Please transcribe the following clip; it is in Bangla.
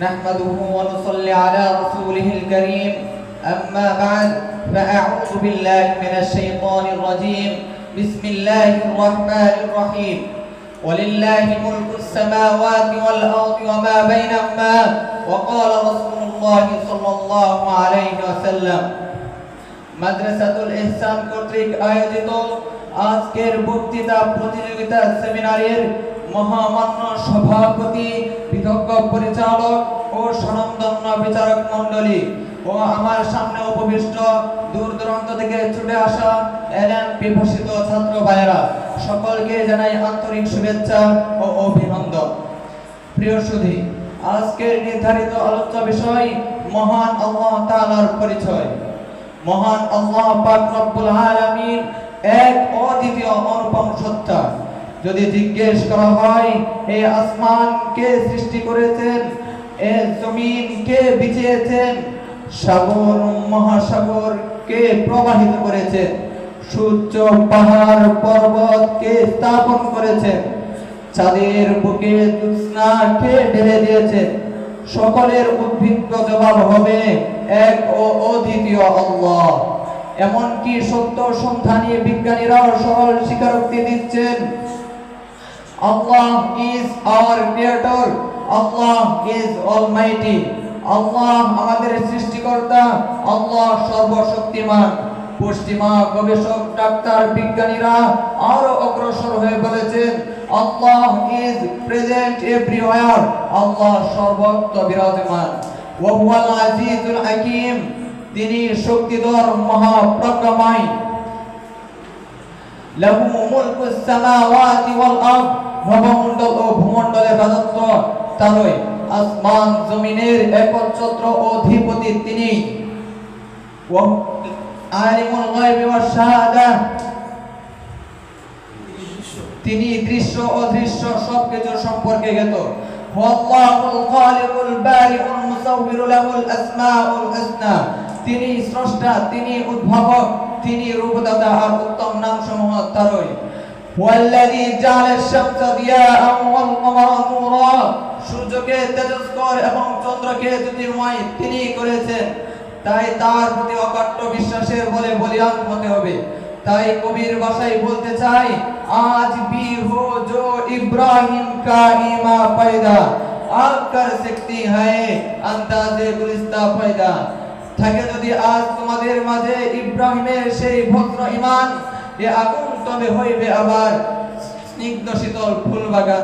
نحمده ونصلي على رسوله الكريم أما بعد فأعوذ بالله من الشيطان الرجيم بسم الله الرحمن الرحيم ولله ملك السماوات والأرض وما بينهما وقال رسول الله صلى الله عليه وسلم মাদ্রাসাতুল ইহসান কর্তৃক আয়োজিত আজকের বক্তৃতা প্রতিযোগিতা সেমিনারের মহামান্য সভাপতি বিজ্ঞ পরিচালক ও স্বনামধন্য বিচারক মণ্ডলী ও আমার সামনে উপবিষ্ট দূর দূরান্ত থেকে ছুটে আসা এলেন বিভাষিত ছাত্র ভাইয়েরা, সকলকে জানাই আন্তরিক শুভেচ্ছা ও অভিনন্দন। প্রিয় সুধী, আজকের নির্ধারিত আলোচ্য বিষয় মহান আল্লাহ তাআলার পরিচয়। মহান আল্লাহ পাক রব্বুল আলামিন এক অদ্বিতীয় অনুপম সত্তা। যদি জিজ্ঞেস করা হয় এই আসমান কে সৃষ্টি করেছেন? এ জমিন কে বিছিয়েছেন? সাগর, মহাসাগর কে প্রবাহিত করেছেন? সূর্য, পাহাড়, পর্বত কে স্থাপন করেছেন? চাঁদের বুকে জ্যোৎস্না কে ঢেলে দিয়েছে? সকলের উদ্ভিজ্জ জবাব হবে, এক ও অদ্বিতীয় আল্লাহ। এমনকি সত্য সন্ধানী বিজ্ঞানীরাও সরল স্বীকারোক্তি দিচ্ছেন Allah is our creator Allah is almighty Allah আমাদের সৃষ্টিকর্তা, আল্লাহ সর্বশক্তিমান। পশ্চিমা গবেষক, ডাক্তার, বিজ্ঞানীরা আরও অগ্রসর হয়ে বলেছেন, Allah is present everywhere Allah সর্বত্র বিরাজমান। ওয়াহুয়াল আজিজুল হাকিম, তিনি শক্তিধর মহাপ্রজ্ঞাময়। লাহু মুলকুস সামাওয়াতি ওয়াল আরদ। নবমণ্ডল ও ভূমণ্ডলের রাজত্ব তারই আসমান জমিনের একচ্ছত্র অধিপতি তিনি। আলিমুল গায়বি ওয়াশ শাহাদা। তিনি দৃশ্য, অদৃশ্য সবকিছু সম্পর্কে জ্ঞাত। ওয়াল্লাহুল খালিকুল বারিউল মুসাউবিরু লাহুল আসমাউল হুসনা। তিনি স্রষ্টা, তিনি উদ্ভাবক, তিনি রূপদাতা আর উত্তম নামসমূহ তারই والذي جعل الشمس ضياء والقمر نورا সূর্যকে তেজস্কর এবং চন্দ্রকে জ্যোতির্ময় তিনি করেছেন। তাই তার প্রতি অকাট্য বিশ্বাসের বলে বলিয়ান হতে হবে। তাই কবির ভাষায় বলতে চাই, আজ বি হো জো ইব্রাহিম কা ইমা পায়দা আপ কর সকতি আন্দাজে গুলিস্তা পায়দা থাকে যদি আজ তোমাদের মাঝে ইব্রাহিমের সেই ভগ্ন ইমান এ আগুন তবে হইবে আমার স্নিগ্ধ শীতল ফুল বাগান